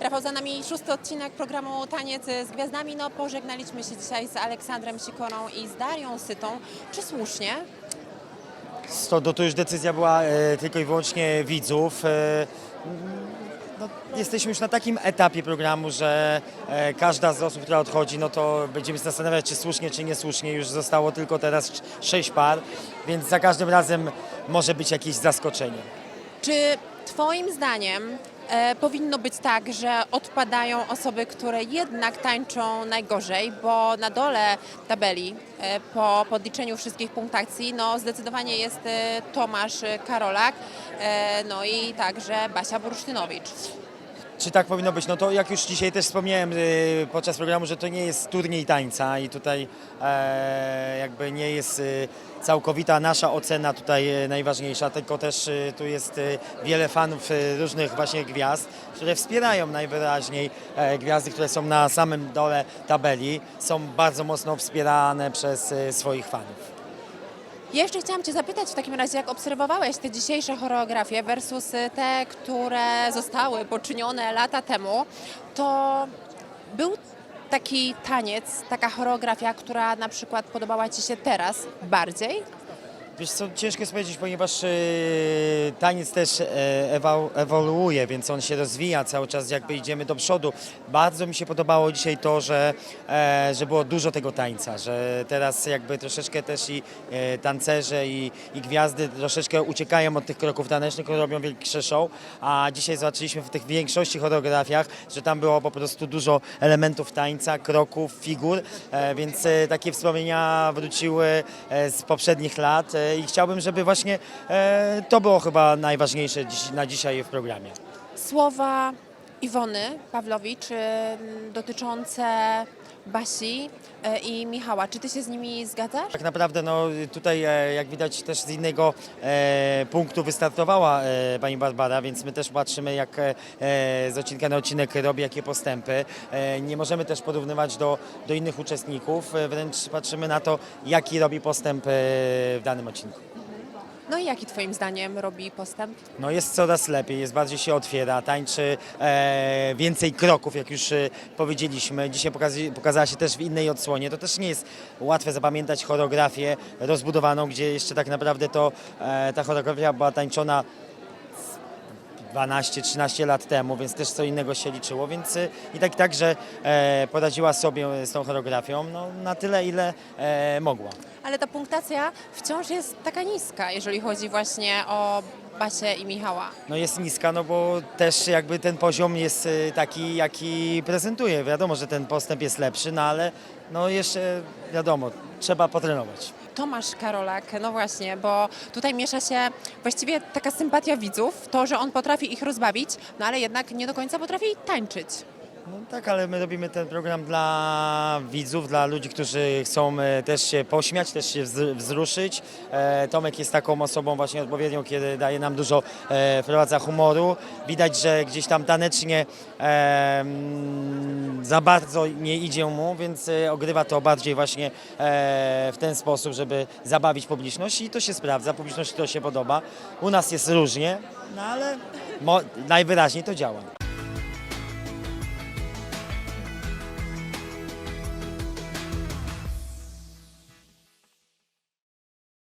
Rafał, za nami szósty odcinek programu Taniec z Gwiazdami. No, pożegnaliśmy się dzisiaj z Aleksandrem Sikorą i z Darią Sytą. Czy słusznie? To, to, to już decyzja była e, tylko i wyłącznie widzów. E, no, jesteśmy już na takim etapie programu, że e, każda z osób, która odchodzi, no to będziemy się zastanawiać, czy słusznie, czy niesłusznie. Już zostało tylko teraz sz- sześć par, więc za każdym razem może być jakieś zaskoczenie. Czy Twoim zdaniem powinno być tak, że odpadają osoby, które jednak tańczą najgorzej, bo na dole tabeli e, po podliczeniu wszystkich punktacji no zdecydowanie jest e, Tomasz e, Karolak, e, no i także Basia Bursztynowicz. Czy tak powinno być? No to jak już dzisiaj też wspomniałem y, podczas programu, że to nie jest turniej tańca i tutaj e, jakby nie jest y, całkowita nasza ocena tutaj y, najważniejsza, tylko też y, tu jest wiele fanów różnych właśnie gwiazd, które wspierają najwyraźniej e, gwiazdy, które są na samym dole tabeli, są bardzo mocno wspierane przez swoich fanów. Jeszcze chciałam Cię zapytać w takim razie, jak obserwowałeś te dzisiejsze choreografie versus te, które zostały poczynione lata temu, to był taki taniec, taka choreografia, która na przykład podobała Ci się teraz bardziej? Wiesz co, ciężko jest powiedzieć, ponieważ e, taniec też e, ewa- ewoluuje, więc on się rozwija cały czas, jakby idziemy do przodu. Bardzo mi się podobało dzisiaj to, że, e, że było dużo tego tańca, że teraz jakby troszeczkę też i tancerze i, i gwiazdy troszeczkę uciekają od tych kroków tanecznych, które robią wielkie show, a dzisiaj zobaczyliśmy w tych większości choreografiach, że tam było po prostu dużo elementów tańca, kroków, figur, więc takie wspomnienia wróciły z poprzednich lat i chciałbym, żeby właśnie e, to było chyba najważniejsze na dzisiaj w programie. Słowa Iwony Pawlowicz y, dotyczące Basi y, i Michała. Czy Ty się z nimi zgadzasz? Tak naprawdę no, tutaj e, jak widać też z innego e, punktu wystartowała e, pani Barbara, więc my też patrzymy jak z odcinka na odcinek robi jakie postępy. Nie możemy też porównywać do, do innych uczestników, wręcz patrzymy na to jaki robi postęp w danym odcinku. No i jaki Twoim zdaniem robi postęp? No jest coraz lepiej, jest bardziej się otwiera, tańczy e, więcej kroków, jak już e, powiedzieliśmy. Dzisiaj pokazy, pokazała się też w innej odsłonie. To też nie jest łatwe zapamiętać choreografię rozbudowaną, gdzie jeszcze tak naprawdę to e, ta choreografia była tańczona 12-13 lat temu, więc też co innego się liczyło, więc e, i tak i tak, że e, poradziła sobie z tą choreografią no, na tyle, ile e, mogła. Ale ta punktacja wciąż jest taka niska, jeżeli chodzi właśnie o Basię i Michała. No jest niska, no bo też jakby ten poziom jest y, taki, jaki prezentuje. Wiadomo, że ten postęp jest lepszy, no ale no jeszcze wiadomo, trzeba potrenować. Tomasz Karolak, no właśnie, bo tutaj miesza się właściwie taka sympatia widzów, to, że on potrafi ich rozbawić, no ale jednak nie do końca potrafi tańczyć. No tak, ale my robimy ten program dla widzów, dla ludzi, którzy chcą e, też się pośmiać, też się wzr- wzruszyć. E, Tomek jest taką osobą właśnie odpowiednią, kiedy daje nam dużo, e, wprowadza humoru. Widać, że gdzieś tam tanecznie mm, za bardzo nie idzie mu, więc ogrywa to bardziej właśnie w ten sposób, żeby zabawić publiczność i to się sprawdza, publiczności to się podoba. U nas jest różnie, no ale najwyraźniej to działa.